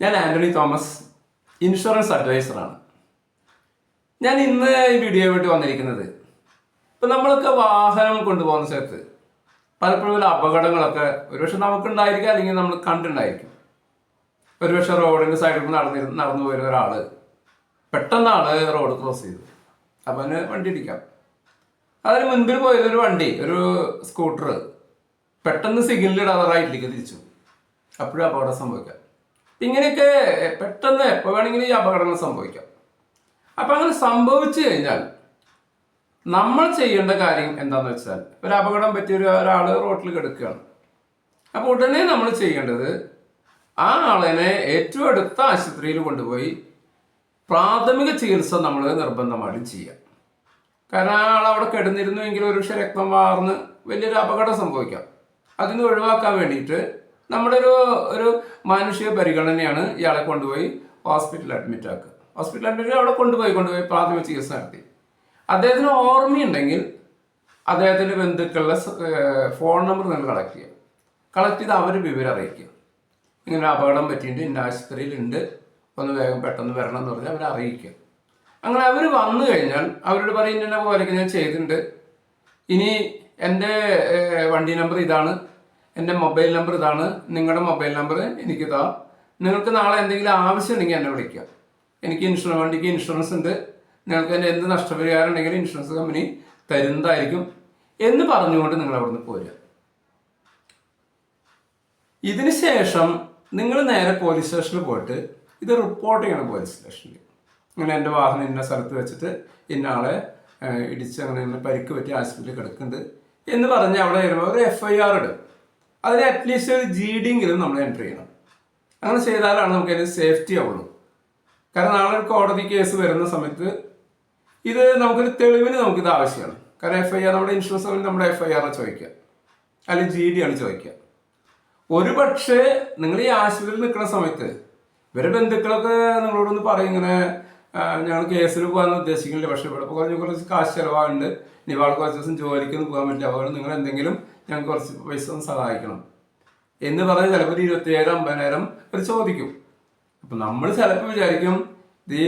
ഞാൻ Antony Thomas insurance അഡ്വൈസറാണ്. ഞാൻ ഇന്ന് ഈ വീഡിയോ വേണ്ടി വന്നിരിക്കുന്നത് ഇപ്പം നമ്മളൊക്കെ വാഹനം കൊണ്ടുപോകുന്ന സ്ഥലത്ത് പലപ്പോഴും അപകടങ്ങളൊക്കെ ഒരുപക്ഷെ നമുക്കുണ്ടായിരിക്കും അല്ലെങ്കിൽ നമ്മൾ കണ്ടുണ്ടായിരിക്കും ഒരുപക്ഷെ റോഡിന്റെ സൈഡിൽ നടന്നിരുന്ന് നടന്നു പോയിരുന്ന ഒരാൾ പെട്ടെന്നാണ് റോഡ് ക്രോസ് ചെയ്തത്. അപ്പം അവന് വണ്ടി ഇടിക്കാം. അതിന് മുൻപിൽ പോയത് ഒരു വണ്ടി ഒരു സ്കൂട്ടർ പെട്ടെന്ന് സിഗ്നലിടാതെ റൈറ്റിലേക്ക് തിരിച്ചു. അപ്പോഴും അപകടം സംഭവിക്കാം. ഇങ്ങനെയൊക്കെ പെട്ടെന്ന് എപ്പോൾ വേണമെങ്കിലും ഈ അപകടങ്ങൾ സംഭവിക്കാം. അപ്പം അങ്ങനെ സംഭവിച്ചു കഴിഞ്ഞാൽ നമ്മൾ ചെയ്യേണ്ട കാര്യം എന്താണെന്ന് വെച്ചാൽ ഒരു അപകടം പറ്റിയ ഒരു ഒരാൾ റോട്ടിൽ കിടക്കുകയാണ്. അപ്പോൾ ഉടനെ നമ്മൾ ചെയ്യേണ്ടത് ആ ആളിനെ ഏറ്റവും അടുത്ത ആശുപത്രിയിൽ കൊണ്ടുപോയി പ്രാഥമിക ചികിത്സ നമ്മൾ നിർബന്ധമായിട്ടും ചെയ്യാം. കാരണം ആ ആൾ അവിടെ കിടന്നിരുന്നുവെങ്കിൽ ഒരു പക്ഷേ രക്തം വാർന്ന് വലിയൊരു അപകടം സംഭവിക്കാം. അതിന് ഒഴിവാക്കാൻ വേണ്ടിയിട്ട് നമ്മുടെ ഒരു ഒരു മാനുഷിക പരിഗണനയാണ് ഇയാളെ കൊണ്ടുപോയി ഹോസ്പിറ്റലിൽ അഡ്മിറ്റ് ആക്കുക. ഹോസ്പിറ്റലിൽ അഡ്മിറ്റ് അവിടെ കൊണ്ടുപോയി കൊണ്ടുപോയി പ്രാഥമിക ചികിത്സ നടത്തി. അദ്ദേഹത്തിന് ഓർമ്മയുണ്ടെങ്കിൽ അദ്ദേഹത്തിന്റെ ബന്ധുക്കളുടെ ഫോൺ നമ്പർ നിങ്ങൾ കളക്ട് ചെയ്യുക. കളക്ട് ചെയ്ത് അവർ വിവരം അറിയിക്കുക. ഇങ്ങനെ അപകടം പറ്റിയിട്ട് ഇന്ന ആശുപത്രിയിലുണ്ട് ഒന്ന് വേഗം പെട്ടെന്ന് വരണം എന്ന് പറഞ്ഞാൽ അവരെ അറിയിക്കുക. അങ്ങനെ അവർ വന്നു കഴിഞ്ഞാൽ അവരോട് പറയും ഇന്ന പോലെയൊക്കെ ഞാൻ ചെയ്തിട്ടുണ്ട്. ഇനി എന്റെ വണ്ടി നമ്പർ ഇതാണ്. എന്റെ മൊബൈൽ നമ്പർ ഇതാണ്. നിങ്ങളുടെ മൊബൈൽ നമ്പർ എനിക്ക് താ. നിങ്ങൾക്ക് നാളെ എന്തെങ്കിലും ആവശ്യം ഉണ്ടെങ്കിൽ എന്നെ വിളിക്കുക. എനിക്ക് ഇൻഷുറൻസ് വണ്ടിക്ക് ഇൻഷുറൻസ് ഉണ്ട്. നിങ്ങൾക്ക് എന്റെ എന്ത് നഷ്ടപരിഹാരം ഉണ്ടെങ്കിലും ഇൻഷുറൻസ് കമ്പനി തരുന്നതായിരിക്കും എന്ന് പറഞ്ഞുകൊണ്ട് നിങ്ങൾ അവിടുന്ന് പോരുക. ഇതിനുശേഷം നിങ്ങൾ നേരെ പോലീസ് സ്റ്റേഷനിൽ പോയിട്ട് ഇത് റിപ്പോർട്ട് ചെയ്യണം പോലീസ് സ്റ്റേഷനിൽ ഇങ്ങനെ എന്റെ വാഹനം ഇന്ന സ്ഥലത്ത് വെച്ചിട്ട് ഇന്ന ആളെ ഇടിച്ച് അങ്ങനെ പരിക്ക് പറ്റി ആശുപത്രിയിൽ കിടക്കുന്നുണ്ട് എന്ന് പറഞ്ഞ് അവിടെ വരുമ്പോൾ ഒരു എഫ് ഐ ആർ ഇടും. അതിന് അറ്റ്ലീസ്റ്റ് ഒരു ജി ഡി എങ്കിലും നമ്മൾ എൻട്രി ചെയ്യണം. അങ്ങനെ ചെയ്താലാണ് നമുക്ക് അതിന് സേഫ്റ്റി ആവുള്ളൂ. കാരണം നാളെ ഒരു കോടതി കേസ് വരുന്ന സമയത്ത് ഇത് നമുക്കൊരു തെളിവിന് നമുക്കിത് ആവശ്യമാണ്. കാരണം എഫ് ഐ ആർ നമ്മുടെ ഇൻഷുറൻസ് കമ്പനി നമ്മുടെ എഫ് ഐ ആർ ചോദിക്കുക. അല്ലെങ്കിൽ ജി ഡി ആണ് ചോദിക്കുക. ഒരു പക്ഷേ നിങ്ങൾ ഈ ആശുപത്രിയിൽ നിൽക്കുന്ന സമയത്ത് ഇവരെ ബന്ധുക്കളൊക്കെ നിങ്ങളോടൊന്ന് പറയും ഇങ്ങനെ ഞങ്ങൾ കേസിൽ പോകാൻ ഉദ്ദേശിക്കുന്നില്ല. പക്ഷേ ഇവിടെ കുറച്ച് കുറച്ച് കാശ് ചിലവാകുന്നുണ്ട്. ഇനി ഇവാൾ കുറച്ച് ദിവസം ജോലിക്കൊന്നും പോകാൻ പറ്റില്ല. അതുകൊണ്ട് നിങ്ങൾ എന്തെങ്കിലും ഞങ്ങൾക്ക് കുറച്ച് പൈസ ഒന്ന് സഹായിക്കണം. എന്ന് പറഞ്ഞ് ചിലപ്പോൾ ഒരു ഇരുപത്തിയേഴ് അമ്പതിനായിരം അവർ ചോദിക്കും. അപ്പം നമ്മൾ ചിലപ്പോൾ വിചാരിക്കും ഇത് ഈ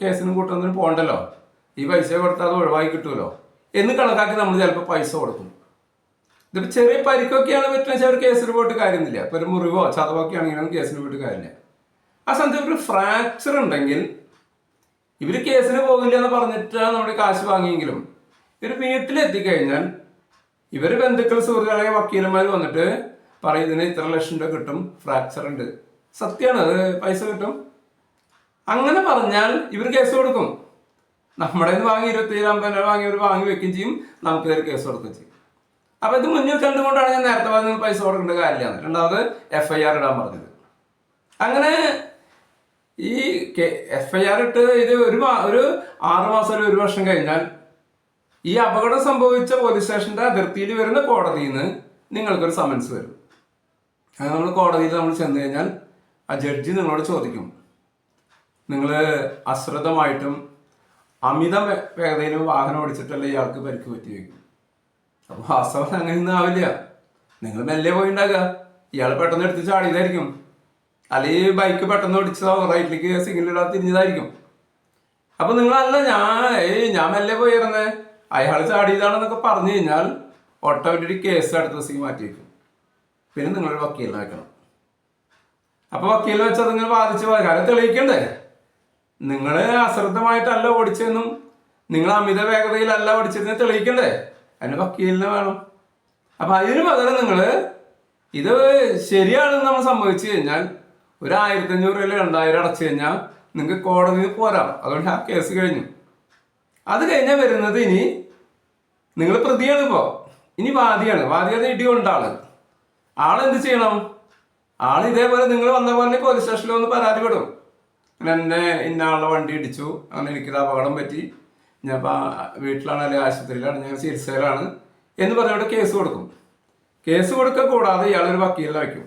കേസിനും കൂട്ടൊന്നും പോകണ്ടല്ലോ ഈ പൈസ കൊടുത്താൽ അത് ഒഴിവാക്കി കിട്ടുമല്ലോ എന്ന് കണക്കാക്കി നമ്മൾ ചിലപ്പോൾ പൈസ കൊടുക്കും. ഇതിപ്പോ ചെറിയ പരിക്കൊക്കെയാണ് പറ്റുന്ന വെച്ചാൽ ഒരു കേസിന് പോയിട്ട് കാര്യമൊന്നുമില്ല ഇപ്പൊ ഒരു മുറിവോ ചതവൊക്കെ ആണെങ്കിലും കേസിന് പോയിട്ട് കാര്യമില്ല. ആ സമയത്ത് ഒരു ഫ്രാക്ചർ ഉണ്ടെങ്കിൽ ഇവർ കേസിന് പോകില്ല എന്ന് പറഞ്ഞിട്ടാണ് നമ്മുടെ കാശ് വാങ്ങിയെങ്കിലും ഇവർ വീട്ടിലെത്തിക്കഴിഞ്ഞാൽ ഇവർ ബന്ധുക്കൾ സുഹൃത്തുക്കളായ വക്കീലന്മാർ വന്നിട്ട് പറയുന്നതിന് ഇത്ര ലക്ഷം രൂപ കിട്ടും ഫ്രാക്ചർ ഉണ്ട്. സത്യമാണ് അത് പൈസ കിട്ടും. അങ്ങനെ പറഞ്ഞാൽ ഇവർ കേസ് കൊടുക്കും. നമ്മുടെ നിന്ന് വാങ്ങി ഇരുപത്തി ഏഴ് രൂപ വാങ്ങി ഇവർ വാങ്ങി വെക്കുകയും ചെയ്യും. നമുക്ക് ഇവർ കേസ് കൊടുക്കുകയും ചെയ്യും. അപ്പൊ ഇത് മുന്നിൽ കണ്ടുകൊണ്ടാണ് ഞാൻ നേരത്തെ പറഞ്ഞത് പൈസ കൊടുക്കേണ്ട കാര്യമാണ് രണ്ടാമത് എഫ് ഐ ആർ ഇടാൻ പറഞ്ഞത്. അങ്ങനെ ഈ എഫ് ഐ ആർ ഇട്ട് ഇത് ഒരു ഒരു ആറ് മാസം ഒരു വർഷം കഴിഞ്ഞാൽ ഈ അപകടം സംഭവിച്ച പോലീസ് സ്റ്റേഷന്റെ അതിർത്തിയിൽ വരുന്ന കോടതിയിൽ നിന്ന് നിങ്ങൾക്കൊരു സമൻസ് വരും. അങ്ങനെ നമ്മൾ കോടതിയിൽ നമ്മൾ ചെന്ന് കഴിഞ്ഞാൽ ആ ജഡ്ജി നിങ്ങളോട് ചോദിക്കും. നിങ്ങൾ അശ്രദ്ധമായിട്ടും അമിത വേഗതയിൽ വാഹനം ഓടിച്ചിട്ടല്ല ഇയാൾക്ക് പരിക്ക് പറ്റി വയ്ക്കും അപ്പൊ വാസ്തവം അങ്ങനെയൊന്നും ആവില്ല. നിങ്ങൾ മെല്ലെ പോയി ഉണ്ടാകുക ഇയാൾ പെട്ടെന്ന് എടുത്ത് ചാടിയതായിരിക്കും. അല്ലെങ്കിൽ ബൈക്ക് പെട്ടെന്ന് ഓടിച്ചതോ റൈറ്റിലേക്ക് സിഗ്നൽ ഇടാതെ തിരിഞ്ഞതായിരിക്കും. അപ്പൊ നിങ്ങളല്ല ഞാൻ ഏയ് ഞാൻ മെല്ലെ പോയിരുന്നേ അയാൾ ചാടിയതാണെന്നൊക്കെ പറഞ്ഞു കഴിഞ്ഞാൽ ഓട്ടോമാറ്റിക് കേസ് അടുത്ത ദിവസം മാറ്റി വയ്ക്കും പിന്നെ നിങ്ങളൊരു വക്കീലിനെ വെക്കണം. അപ്പൊ വക്കീലിനെ വെച്ച് നിങ്ങൾ ബാധിച്ചു കാരണം തെളിയിക്കണ്ടേ? നിങ്ങൾ അശ്രദ്ധമായിട്ടല്ല ഓടിച്ചതെന്നും നിങ്ങൾ അമിത വേഗതയിലല്ല ഓടിച്ചതെന്ന് തെളിയിക്കണ്ടേ? അതിന് വക്കീലിനെ വേണം. അപ്പൊ അതിന് പകരം നിങ്ങൾ ഇത് ശരിയാണെന്ന് നമ്മൾ സംഭവിച്ചു കഴിഞ്ഞാൽ ഒരു ആയിരത്തി അഞ്ഞൂറ് അല്ലെങ്കിൽ രണ്ടായിരം അടച്ചു കഴിഞ്ഞാൽ നിങ്ങൾക്ക് കോടതിയിൽ പോരാം അതുകൊണ്ട് ആ കേസ് കഴിഞ്ഞു. അത് കഴിഞ്ഞാൽ വരുന്നത് ഇനി നിങ്ങൾ പ്രതിയാണ് ഇപ്പോ. ഇനി വാദിയാണ്. വാദിയാണ് ഇടി ആൾ. ആളെന്ത് ചെയ്യണം? ആൾ ഇതേപോലെ നിങ്ങൾ വന്ന പോലെ പോലീസ് സ്റ്റേഷനിൽ വന്ന് പരാതി പെടും. അങ്ങനെ എന്നെ ഇന്ന ആളുടെ വണ്ടി ഇടിച്ചു. അങ്ങനെ എനിക്കിത് അപകടം പറ്റി. ഞാൻ ഇപ്പം വീട്ടിലാണ് അല്ലെങ്കിൽ ആശുപത്രിയിലാണ് ഞാൻ ചികിത്സയിലാണ് എന്ന് പറഞ്ഞവിടെ കേസ് കൊടുക്കും. കേസ് കൊടുക്കുക കൂടാതെ ഇയാളൊരു വക്കീലിനെ വയ്ക്കും.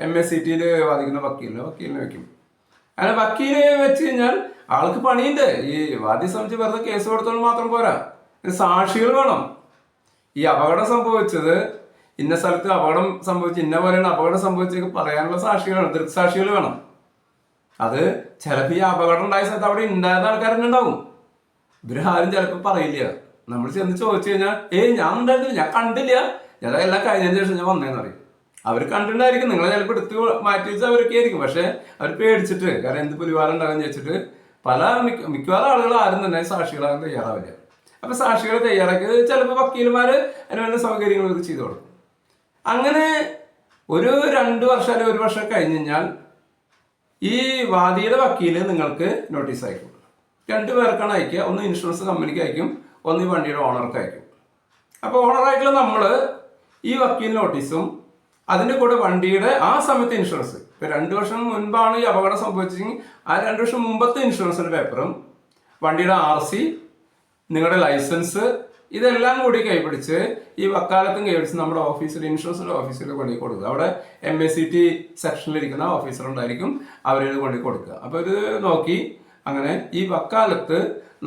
എം എസ് സി ടിയിൽ വാദിക്കുന്ന വക്കീലിനെ വക്കീലിനെ വയ്ക്കും. അങ്ങനെ വക്കീലെ വെച്ച് കഴിഞ്ഞാൽ ആൾക്ക് പണിയുണ്ട്. ഈ വാദ്യം സംബന്ധിച്ച് വെറുതെ കേസ് കൊടുത്തോണ്ട് മാത്രം പോരാ. സാക്ഷികൾ വേണം. ഈ അപകടം സംഭവിച്ചത് ഇന്ന സ്ഥലത്ത് അപകടം സംഭവിച്ചു ഇന്ന പോലെയാണ് അപകടം സംഭവിച്ചത് പറയാനുള്ള സാക്ഷികളാണ് ദൃക്സാക്ഷികൾ വേണം. അത് ചിലപ്പോൾ ഈ അപകടം ഉണ്ടായ സ്ഥലത്ത് അവിടെ ഉണ്ടായിരുന്ന ആൾക്കാരെന്നെ ഉണ്ടാവും ഇവർ ആരും ചിലപ്പോൾ പറയില്ല. നമ്മൾ ചെന്ന് ചോദിച്ചു കഴിഞ്ഞാൽ ഏയ് ഞാൻ ഉണ്ടായിരുന്നില്ല ഞാൻ കണ്ടില്ല. ഞാൻ എല്ലാം കഴിഞ്ഞതിന് ശേഷം ഞാൻ വന്നേന്ന് പറയും. അവർ കണ്ടിട്ടുണ്ടായിരിക്കും. നിങ്ങളെ ചിലപ്പോൾ എടുത്ത് മാറ്റി വെച്ചാൽ അവരൊക്കെ ആയിരിക്കും. പക്ഷെ അവർ പേടിച്ചിട്ട് കാരണം എന്ത് പുലിവാരം ചോദിച്ചിട്ട് പല മിക്ക മിക്കവാറും ആളുകൾ ആരും തന്നെ സാക്ഷികളാകാൻ തയ്യാറാവില്ല. അപ്പൊ സാക്ഷികളെ തയ്യാറാക്കി ചിലപ്പോൾ വക്കീൽമാർ അതിന് വേണ്ട സൗകര്യങ്ങൾ ഇവർക്ക് ചെയ്തു കൊടുക്കും. അങ്ങനെ ഒരു രണ്ട് വർഷം അല്ലെങ്കിൽ ഒരു വർഷം കഴിഞ്ഞ് കഴിഞ്ഞാൽ ഈ വാദിയുടെ വക്കീൽ നിങ്ങൾക്ക് നോട്ടീസ് അയക്കും. രണ്ട് പേർക്കാണ് അയക്കുക. ഒന്ന് ഇൻഷുറൻസ് കമ്പനിക്ക് അയക്കും ഒന്ന് ഈ വണ്ടിയുടെ ഓണർക്ക് അയക്കും. അപ്പോൾ ഓണറായിട്ടുള്ള നമ്മൾ ഈ വക്കീൽ നോട്ടീസും അതിന്റെ കൂടെ വണ്ടിയുടെ ആ സമയത്ത് ഇൻഷുറൻസ് ഇപ്പൊ രണ്ട് വർഷം മുൻപാണ് ഈ അപകടം സംഭവിച്ചെങ്കിൽ ആ രണ്ട് വർഷം മുമ്പത്തെ ഇൻഷുറൻസിന്റെ പേപ്പറും വണ്ടിയുടെ ആർ സി നിങ്ങളുടെ ലൈസൻസ് ഇതെല്ലാം കൂടി കൈപിടിച്ച് ഈ വക്കാലത്തും കൈപിടിച്ച് നമ്മുടെ ഓഫീസിൽ ഇൻഷുറൻസിന്റെ ഓഫീസിൽ കൊണ്ടു കൊടുക്കുക. അവിടെ എം എസ് സി ടി സെക്ഷനിലിരിക്കുന്ന ഓഫീസർ ഉണ്ടായിരിക്കും അവരെ കൊണ്ടു കൊടുക്കുക. അപ്പോൾ ഇത് നോക്കി അങ്ങനെ ഈ വക്കാലത്ത്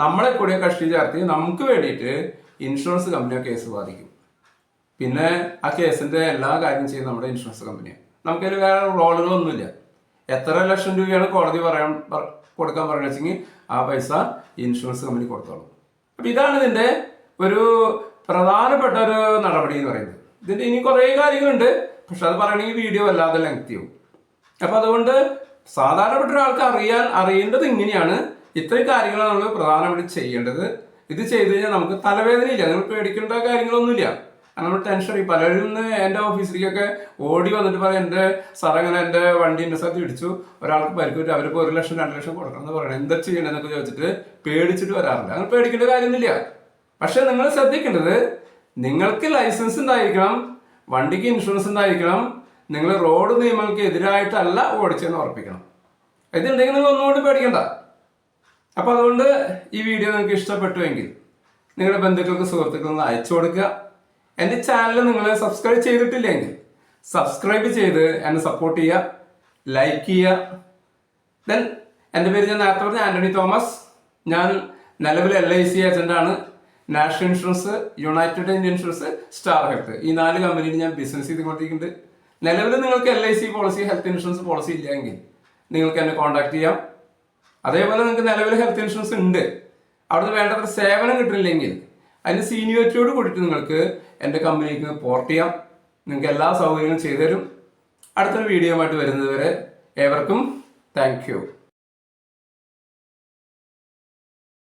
നമ്മളെ കൂടിയ കക്ഷി ചേർത്തി നമുക്ക് വേണ്ടിയിട്ട് ഇൻഷുറൻസ് കമ്പനിയോ കേസ് ബാധിക്കും. പിന്നെ ആ കേസിന്റെ എല്ലാ കാര്യം ചെയ്യുന്ന നമ്മുടെ ഇൻഷുറൻസ് കമ്പനിയാണ് നമുക്കതിൽ വേറെ റോളുകളൊന്നുമില്ല. എത്ര ലക്ഷം രൂപയാണ് കോടതി പറയാൻ കൊടുക്കാൻ പറയുന്നത് വെച്ചെങ്കിൽ ആ പൈസ ഇൻഷുറൻസ് കമ്പനി കൊടുത്തോളും. അപ്പൊ ഇതാണ് ഇതിന്റെ ഒരു പ്രധാനപ്പെട്ട ഒരു നടപടി എന്ന് പറയുന്നത്. ഇതിന്റെ ഇനി കുറേ കാര്യങ്ങളുണ്ട്. പക്ഷെ അത് പറയണമെങ്കിൽ വീഡിയോ വല്ലാതെ ലെങ്തിയാവും അപ്പം അതുകൊണ്ട് സാധാരണപ്പെട്ട ഒരാൾക്ക് അറിയാൻ അറിയേണ്ടത് ഇങ്ങനെയാണ്. ഇത്രയും കാര്യങ്ങളാണ് നമ്മൾ പ്രധാനമായിട്ട് ചെയ്യേണ്ടത്. ഇത് ചെയ്തു കഴിഞ്ഞാൽ നമുക്ക് തലവേദനയില്ല. നിങ്ങൾ പേടിക്കേണ്ട കാര്യങ്ങളൊന്നുമില്ല. നമ്മൾ ടെൻഷൻ ഈ പലരും നിന്ന് എന്റെ ഓഫീസിലേക്കൊക്കെ ഓടി വന്നിട്ട് പറയും എന്റെ സാർ അങ്ങനെ എന്റെ വണ്ടി സ്ഥലത്ത് ഇടിച്ചു. ഒരാൾക്ക് പരിക്കൂറ്റി. അവർക്ക് ഒരു ലക്ഷം രണ്ട് ലക്ഷം കൊടുക്കണം എന്ന് പറയണം. എന്താ ചെയ്യണമെന്നൊക്കെ ചോദിച്ചിട്ട് പേടിച്ചിട്ട് വരാറില്ല. അങ്ങനെ പേടിക്കേണ്ട കാര്യമൊന്നുമില്ല. പക്ഷെ നിങ്ങൾ ശ്രദ്ധിക്കേണ്ടത് നിങ്ങൾക്ക് ലൈസൻസ് ഉണ്ടായിരിക്കണം വണ്ടിക്ക് ഇൻഷുറൻസ് ഉണ്ടായിരിക്കണം നിങ്ങൾ റോഡ് നിയമങ്ങൾക്ക് എതിരായിട്ടല്ല ഓടിച്ചെന്ന് ഉറപ്പിക്കണം. ഇതുണ്ടെങ്കിൽ നിങ്ങൾ ഒന്നുകൊണ്ട് പേടിക്കണ്ട. അപ്പൊ അതുകൊണ്ട് ഈ വീഡിയോ നിങ്ങൾക്ക് ഇഷ്ടപ്പെട്ടുവെങ്കിൽ നിങ്ങളുടെ ബന്ധുക്കൾക്ക് സുഹൃത്തുക്കൾക്ക് അയച്ചു കൊടുക്കുക. എന്റെ ചാനൽ നിങ്ങൾ സബ്സ്ക്രൈബ് ചെയ്തിട്ടില്ലെങ്കിൽ സബ്സ്ക്രൈബ് ചെയ്ത് എന്നെ സപ്പോർട്ട് ചെയ്യുക ലൈക്ക് ചെയ്യുക. ദെൻ എന്റെ പേര് ഞാൻ നേരത്തെ പറഞ്ഞ ആന്റണി തോമസ്. ഞാൻ നിലവിൽ L I C ഏജന്റാണ് National Insurance United India Insurance Star Health ഈ നാല് കമ്പനിയിൽ ഞാൻ ബിസിനസ് ചെയ്തുകൊണ്ടിരിക്കുന്നുണ്ട്. നിലവിൽ നിങ്ങൾക്ക് L I C policy health insurance policy ഇല്ലെങ്കിൽ നിങ്ങൾക്ക് എന്നെ കോൺടാക്ട് ചെയ്യാം. അതേപോലെ നിങ്ങൾക്ക് നിലവിൽ ഹെൽത്ത് ഇൻഷുറൻസ് ഉണ്ട്. അവിടുന്ന് വേണ്ടത്ര സേവനം കിട്ടില്ലെങ്കിൽ അതിന് സീനിയോറിറ്റിയോട് കൂടിയിട്ട് നിങ്ങൾക്ക് എന്റെ കമ്പനിക്ക് പോർട്ട് ചെയ്യാം. നിങ്ങൾക്ക് എല്ലാ സൗകര്യങ്ങളും ചെയ്തു തരും അടുത്തൊരു വീഡിയോ ആയിട്ട് വരുന്നതുവരെ ഏവർക്കും താങ്ക്